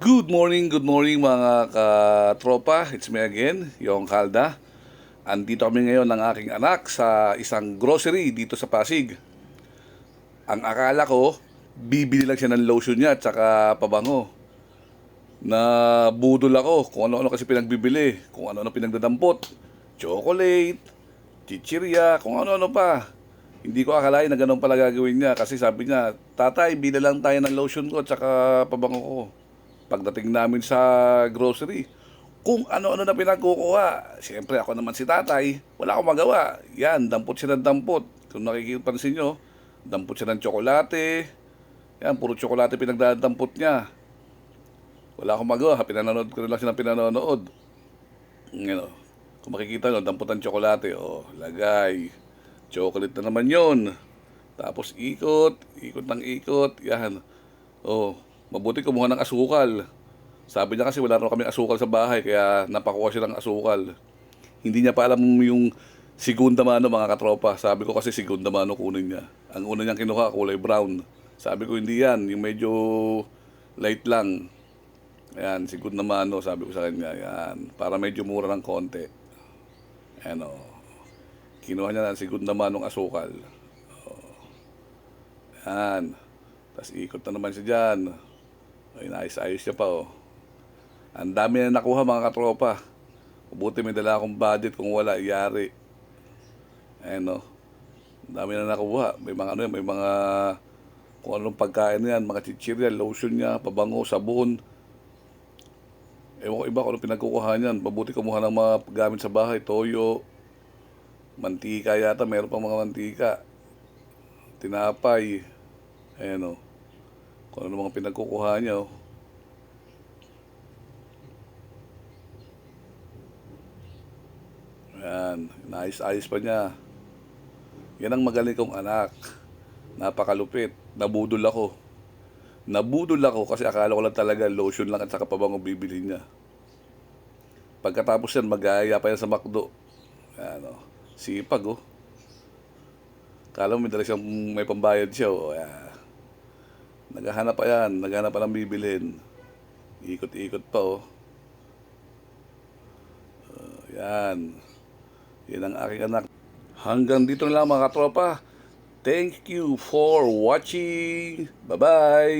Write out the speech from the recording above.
Good morning, good morning mga katropa. It's me again, Yong Kalda. Andito kami ngayon ng aking anak sa isang grocery dito sa Pasig. Ang akala ko, bibili lang siya ng lotion niya at saka pabango. Na budol ako kung ano-ano kasi pinagbibili, kung ano-ano pinagdadampot. Chocolate, chichirya, kung ano-ano pa. Hindi ko akalain na ganun pala gagawin niya kasi sabi niya, tatay, bili lang tayo ng lotion ko at saka pabango ko. Pagdating namin sa grocery, kung ano-ano na pinagkukuha. Siyempre ako naman si tatay, wala akong magawa. Yan, dampot siya ng dampot. Kung nakikipansin nyo, dampot siya ng tsokolate. Yan, puro tsokolate pinagdadampot niya. Wala akong magawa, pinanonood ko na lang siya ng pinanonood. You know, kung makikita nyo, dampot ng tsokolate, oh, lagay. Chocolate na naman yon. Tapos ikot, ikot ng ikot, yan. Oh, mabuti kumuha ng asukal. Sabi niya kasi wala raw kami asukal sa bahay, kaya napakuha siya ng asukal. Hindi niya pa alam yung segunda mano mga katropa. Sabi ko kasi segunda mano kunin niya. Ang una niyang kinuha, kulay brown. Sabi ko hindi yan, yung medyo light lang. Ayan, segunda mano, sabi ko sa kanya. Yan, para medyo mura ng konti. Ayan o. Kinuha niya ng segunda manong asukal. Yan. Tapos ikot na naman siya dyan. Ay, naayos-ayos siya pa, oh. Ang dami na nakuha, mga katropa. Mabuti may dala akong budget kung wala, iyari. Ayan, oh. Ang dami na nakuha. May mga ano yan, may mga kung anong pagkain yan, mga chichirya, lotion niya, pabango, sabon. Ewan ko iba kung ano pinagkukuha niyan. Mabuti kumuha ng mga gamit sa bahay, toyo, mantika yata, meron pang mga mantika tinapay. Ayan o. Kung ano mga pinagkukuha niya o. Ayan. Naayos-ayos pa niya. Yan ang magaling kong anak. Napakalupit. Nabudol ako. Nabudol ako kasi akala ko lang talaga lotion lang at saka pabango bibili niya. Pagkatapos yan, mag-aaya pa yan sa McDo. Ayan o. Sipag o. Kala mo may dala siyang may pambayad siya. O, ayan. Naghahanap pa yan. Naghahanap pa ng bibilhin. Ikot-ikot pa oh. Uh, yan. Yan ang aking anak. Hanggang dito na lang mga katropa. Thank you for watching. Bye-bye.